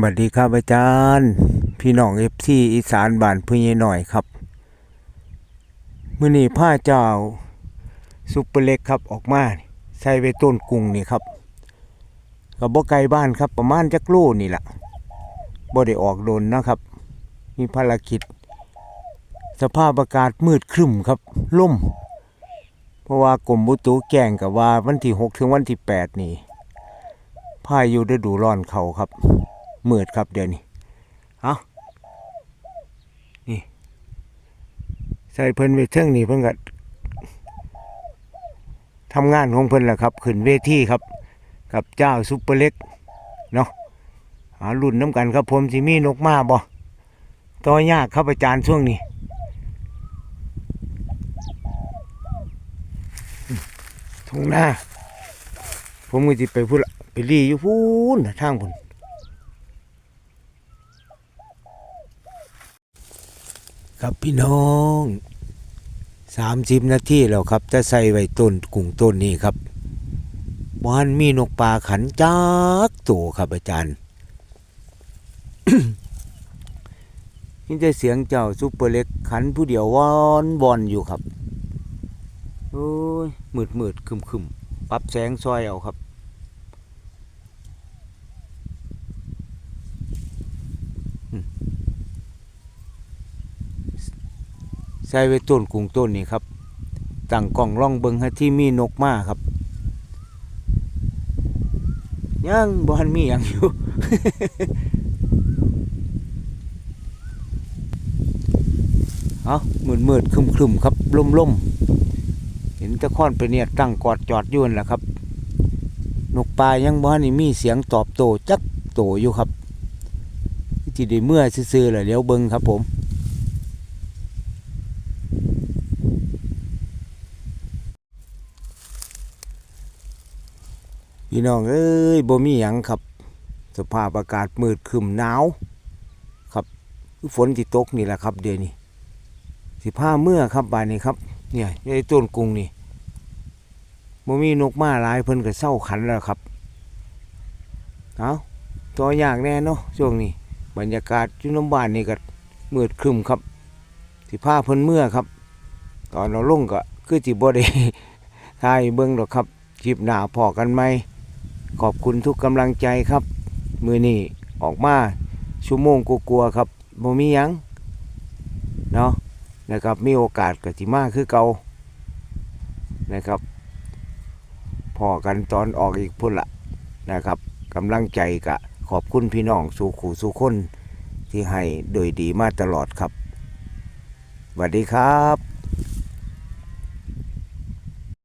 บัดดีครับอาจารย์ พี่น้องเอฟซีอีสานบ้านพึ่ยหน่อยครับมื้อนี้ผ้าเจ้าซุปเปอร์เล็กครับออกมาใส่ไว้ต้นกุ้งนี่ครับกับบ่ไกลบ้านครับประมาณจักโลนี่แหละบ่ได้ออกโดนนะครับ มีภารกิจ สภาพอากาศมืดครึ้มครับล่ม เพราะว่ากรมบุตุแจ้งกับว่าวันที่ 6 ถึงวันที่ 8 นี่พาอยุฤดูร้อนเขาครับ มืดครับเดี๋ยวนี้เอานี่ใส่เพิ่นเวทเทิงนี่เพิ่นก็ทำงานของเพิ่นแหละครับ ขึ้นเวทีครับ กับเจ้าซุปเปอร์เล็กเนาะหารุ่นน้ำกันครับผมสิมีนกมาบ่ต่อยากครับอาจารย์ช่วงนี้ทุ่งหน้าผมก็จะไปพูดไปรีอยู่พูนน่ะทางพุ่น ครับพี่น้องสามสิบนาทีแล้วครับ จะใส่ไว้ต้นกุ้งต้นนี้ครับบ้านมีนกปลาขันจักตัวครับอาจารย์นี่จะเสียงเจ้าซุปเปอร์เล็กขันผู้เดียววอนบอนอยู่ครับ โอ้ยมืดมืดคึมคึมปรับแสงซอยเอาครับ ใส่ไว้ต้นกุ้งต้นนี้ครับตั้งกล่องล่องเบิงให้ที่มีนกมาครับยังบ่ทันมีอย่างอยู่ เอามืดมืดครึมครึมครับล่มล่มเห็นตะค่อนไปเนี่ยตั้งกอดจอดยุ่นแหละครับ นกปลายังบ่ทันนี่มีเสียงตอบโต้จักโตอยู่ครับ ที่ได้เมื่อซื่อๆแหละเดี๋ยวเบิงครับผม พี่น้องเอ้ยบ่มีหยังครับ สภาพอากาศมืดคึมหนาวครับฝนที่ตกนี่แหละครับ เดี๋ยวนี้สิผ้าเมื่อครับบานนี้ครับ เนี่ยไอ้ต้นกรุงนี่บ่มีนกมาหลายเพิ่นก็เศร้าขันแล้วครับเอาตัวยากแน่เนาะช่วงนี้ บรรยากาศอยู่น้ำบ้านนี่ก็มืดครึมครับ สิผ้าเพิ่นเมื่อครับ ตอนเราลงก็คือจิบ่ได้ทายเบิ่งดอกครับคลิปหนาพอกันไหม ขอบคุณทุกกำลังใจครับ มือนี่ออกมาชั่วโมงกลัวๆครับบ่มียังเนาะนะครับมีโอกาสกับที่มาคือเก่านะครับพอกันตอนออกอีกพุ่นละนะครับกำลังใจกะขอบคุณพี่น้องสู่ขู่สู่คนที่ให้โดยดีมาตลอดครับสวัสดีครับ